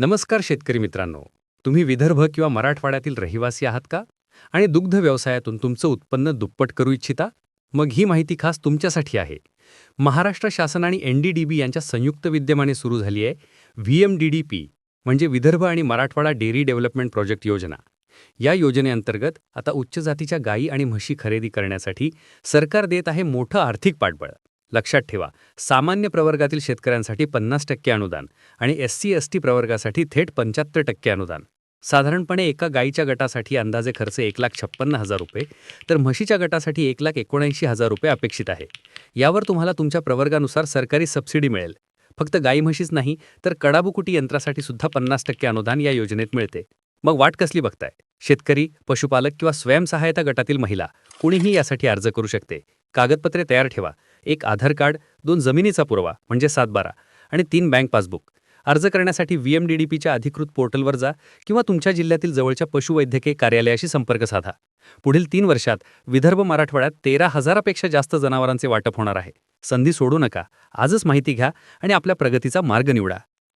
नमस्कार शेतकरी मित्रांनो. तुम्ही विदर्भ किंवा मराठवाड्यातील रहिवासी आहात का? आणि दुग्ध व्यवसायातून तुमचं उत्पन्न दुप्पट करू इच्छिता? मग ही माहिती खास तुमच्यासाठी आहे. महाराष्ट्र शासन आणि एन डी डी बी यांच्या संयुक्त विद्यमाने सुरू झाली आहे V M D D P म्हणजे विदर्भ आणि मराठवाडा डेअरी डेव्हलपमेंट प्रोजेक्ट योजना. या योजनेअंतर्गत आता उच्च जातीच्या गायी आणि म्हशी खरेदी करण्यासाठी सरकार देत आहे मोठं आर्थिक पाठबळ. लक्षात ठेवा सामान्य प्रवर्गातील शेतकऱ्यांसाठी पन्नास टक्के अनुदान आणि एस सी एस टी प्रवर्गासाठी थेट पंच्याहत्तर टक्के अनुदान. साधारणपणे एका गायीच्या गटासाठी अंदाजे खर्च एक लाख छप्पन्न हजार रुपये तर म्हशीच्या गटासाठी एक लाख एकोणऐंशी हजार रुपये अपेक्षित आहे. यावर तुम्हाला तुमच्या प्रवर्गानुसार सरकारी सबसिडी मिळेल. फक्त गाई म्हशीच नाही तर कडाबुकुटी यंत्रासाठी सुद्धा पन्नास टक्के अनुदान या योजनेत मिळते. मग वाट कसली बघताय? शेतकरी पशुपालक किंवा स्वयंसहायता गटातील महिला कुणीही यासाठी अर्ज करू शकते. कागदपत्रे तयार ठेवा. एक आधार कार्ड दोन जमिनीचा पुरावा म्हणजे सातबारा आणि तीन बँक पासबुक. अर्ज करण्यासाठी व्ही एम डी डी पीच्या अधिकृत पोर्टलवर जा किंवा तुमच्या जिल्ह्यातील जवळच्या पशुवैद्यकीय कार्यालयाशी संपर्क साधा. पुढील तीन वर्षात विदर्भ मराठवाड्यात तेरा हजारापेक्षा जास्त जनावरांचे वाटप होणार आहे. संधी सोडू नका. आजच माहिती घ्या आणि आपल्या प्रगतीचा मार्ग निवडा.